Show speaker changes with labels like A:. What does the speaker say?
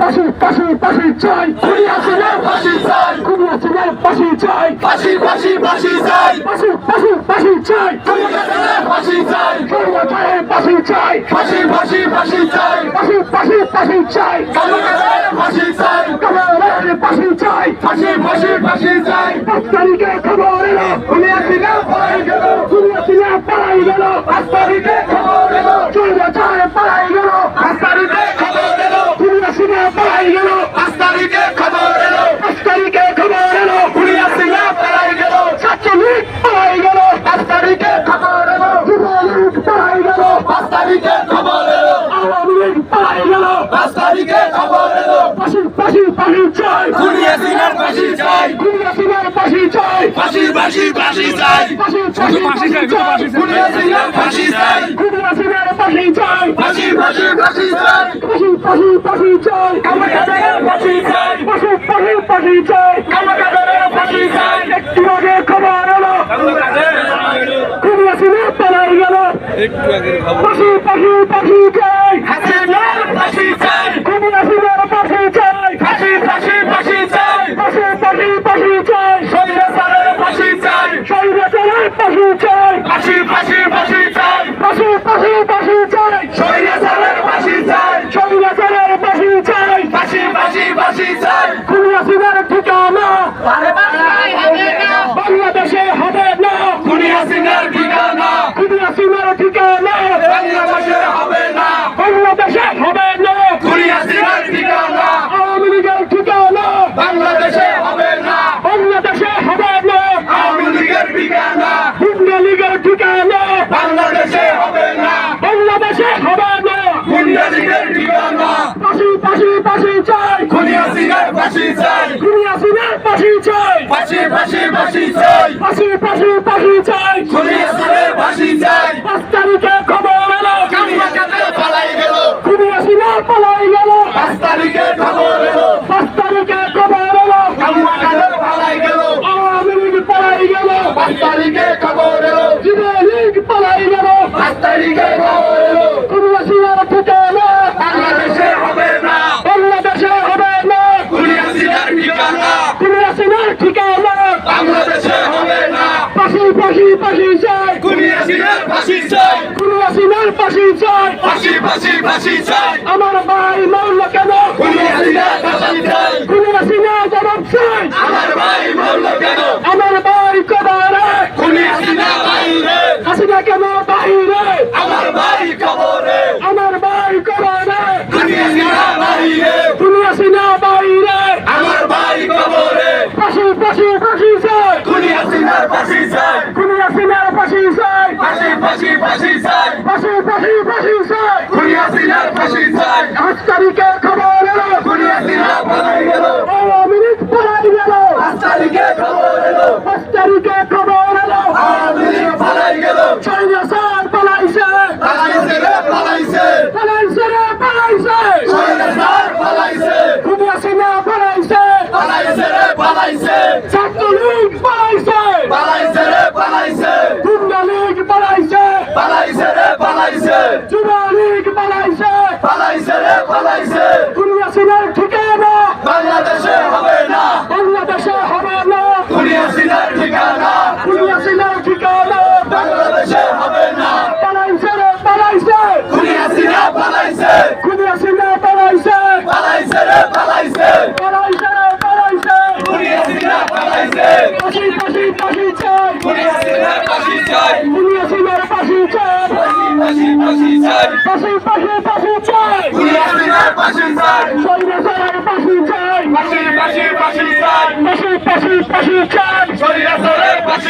A: পাশি পাশি পাশি চাই
B: খুনি হাসিনার ফাঁসি চাই
A: খুনি হাসিনার পাশি চাই
B: ফাঁসি ফাঁসি ফাঁসি চাই
A: পাশি পাশি পাশি চাই
B: খুনি হাসিনার ফাঁসি চাই
A: সর্বজয়ের পাশি চাই
B: ফাঁসি ফাঁসি ফাঁসি চাই
A: পাশি পাশি পাশি চাই
B: কালুকাদের ফাঁসি চাই
A: কমলের পাশি চাই
B: ফাঁসি ফাঁসি ফাঁসি চাই
A: পাঁচ তারিখে খবর এলো
B: খুনি
A: খুনি
B: তারিখে খবর এলো
A: সর্বজয়ের পালাই গেল
B: পাঁচ তারিখে খবর এলো
A: খুনি হাসিনা পালাই গেল
B: পাঁচ তারিখে খবর এলো
A: পাঁচ তারিখে খবর এলো
B: খুনি হাসিনা পালাই গেল
A: ছাত্রলীগ পালাই গেল
B: পাঁচ তারিখে খবর এলো
A: যুবলীগ পালাই গেল
B: পাঁচ তারিখে খবর এলো
A: আওয়ামী লীগ পালাই গেল
B: পাঁচ তারিখে খবর এলো
A: পাশি পাশি পাশি চাই
B: খুনি হাসিনার ফাঁসি চাই
A: খুনি হাসিনার পাশি চাই
B: ফাঁসি ফাঁসি ফাঁসি চাই
A: পাশি পাশি চাই
B: খুনি হাসিনার ফাঁসি চাই
A: খুনি হাসিনার পাশি চাই
B: ফাঁসি ফাঁসি ফাঁসি চাই
A: পাশি পাশি পাশি চাই
B: কালুকাদের ফাঁসি চাই
A: পাশি পাশি পাশি চাই
B: কালুকাদের ফাঁসি চাই
A: একটু আগে খবর এলো খুনি হাসিনা পালাই গেল
B: হাসিনার ফাঁসি চাই
A: খুনি হাসিনার পাশি চাই
B: ফাঁসি ফাঁসি ফাঁসি চাই
A: পাশি পাশি পাশি চাই
B: সৈন্যসারের ফাঁসি চাই
A: পাশি চাই।
B: ফাঁসি ফাঁসি ফাঁসি চাই।
A: পাশি পাশি পাশি চাই।
B: সৈন্যসারের ফাঁসি চাই।
A: সর্বজয়ের পাশি চাই।
B: ফাঁসি ফাঁসি ফাঁসি চাই।
A: খুনি হাসিনার ঠিকানা। বাংলাদেশে হবে না।
B: খুনি হাসিনার ঠিকানা।
A: খুনি হাসিনার ঠিকানা।
B: বাংলাদেশে হবে না।
A: বাংলাদেশে হবে না।
B: হাসিনার ঠিকানা
A: আওয়ামী লীগের ঠিকানা
B: বাংলাদেশে হবে না
A: বাংলাদেশে হবে না
B: আওয়ামী লীগের ঠিকানা
A: গুন্ডা লীগের ঠিকানা
B: বাংলাদেশে হবে না
A: বাংলাদেশে হবে না
B: গুন্ডা লীগের ঠিকানা
A: পাশি পাশি পাশি চাই
B: খুনি হাসিনার ফাঁসি চাই
A: খুনি হাসিনার পাশি চাই
B: ফাঁসি ফাঁসি ফাঁসি চাই
A: চাই
B: খুনি ফাঁসি চাই
A: পাঁচ তারিখে খবর এলো।
B: কামরাকাতে পালাই গেল।
A: খুনি হাসিনা পালাই গেল।
B: পাঁচ তারিখে খবর এলো।
A: পাঁচ তারিখে খবর এলো।
B: পালাই গেল।
A: আওয়ামী লীগ পালাই গেল।
B: পাঁচ তারিখে খবর এলো।
A: পালাই গেল।
B: পাঁচ তারিখে খবর এলো।
A: খুনি ঠিকানা
B: বাংলাদেশে হবে না।
A: বাংলাদেশে হবে না।
B: খুনি হাসিনার ঠিকানা।
A: খুনি হাসিনার ঠিকানা। পাশি চাই
B: খুনি হাসিনার ফাঁসি চাই।
A: খুনি হাসিনার পাশি চাই।
B: ফাঁসি ফাঁসি ফাঁসি চাই।
A: আমার ভাই মরল কেন?
B: খুনি হাসিনার ফাঁসি চাই
A: খুনি হাসিনা জবাব চাই
B: আমার ভাই মরল কেন
A: আমার ভাই কবরে
B: খুনি হাসিনা বাইরে
A: হাসিনা কেন বাইরে
B: আমার ভাই কবরে
A: আমার ভাই কবরে
B: খুনি হাসিনা বাইরে
A: খুনি হাসিনা বাইরে
B: আমার ভাই কবরে
A: পাশি পাশি পাশি চাই
B: খুনি হাসিনার ফাঁসি চাই
A: খুনি হাসিনার পাশি চাই
B: ফাঁসি ফাঁসি ফাঁসি। চাই
A: পাশি পাশি পাশি চাই
B: খুনি হাসিনার ফাঁসি চাই
A: পাঁচ তারিখে খবর এলো
B: খুনি হাসিনা পালাই গেল
A: আওয়ামী লীগ পালাই গেল
B: পাঁচ তারিখে খবর এলো
A: পাঁচ তারিখে খবর এলো
B: আওয়ামী লীগ পালাই গেল
A: চাইনা স্যার পালাইছে
B: পালাইছে রে পালাইছে
A: পালাইছে রে পালাইছে
B: সৈন্যসার পালাইছে
A: খুনি হাসিনা পালাইছে
B: পালাইছে রে পালাইছে
A: ছাত্রলীগ পালাইছে।
B: পালাইছে রে পালাইছে।
A: গুন্ডা লীগ পালাইছে।
B: পালাইছে রে পালাইছে।
A: যুবলীগ পালাইছে।
B: পালাইছে রে পালাইছে
A: খুনি হাসিনার ঠিকানা
B: বাংলাদেশে হবে না
A: বাংলাদেশে হবে না
B: খুনি হাসিনার ঠিকানা
A: খুনি হাসিনার ঠিকানা
B: বাংলাদেশে হবে না
A: পালাইছে রে পালাইছে
B: খুনি হাসিনা পালাইছে
A: খুনি হাসিনা পালাইছে
B: পালাইছে রে পালাইছে
A: পালাইছে রে পালাইছে
B: খুনি হাসিনা পালাইছে
A: পাশি পাশি পাশি চাই।
B: খুনি হাসিনার ফাঁসি চাই।
A: খুনি হাসিনার পাশি চাই।
B: ফাঁসি ফাঁসি চাই
A: পাশি পাশি পাশি চাই।
B: খুনি হাসিনার ফাঁসি চাই
A: সৈন্যসারের পাশি চাই।
B: ফাঁসি ফাঁসি ফাঁসি চাই
A: পাশি পাশি পাশি চাই
B: সৈন্যসারের ফাঁসি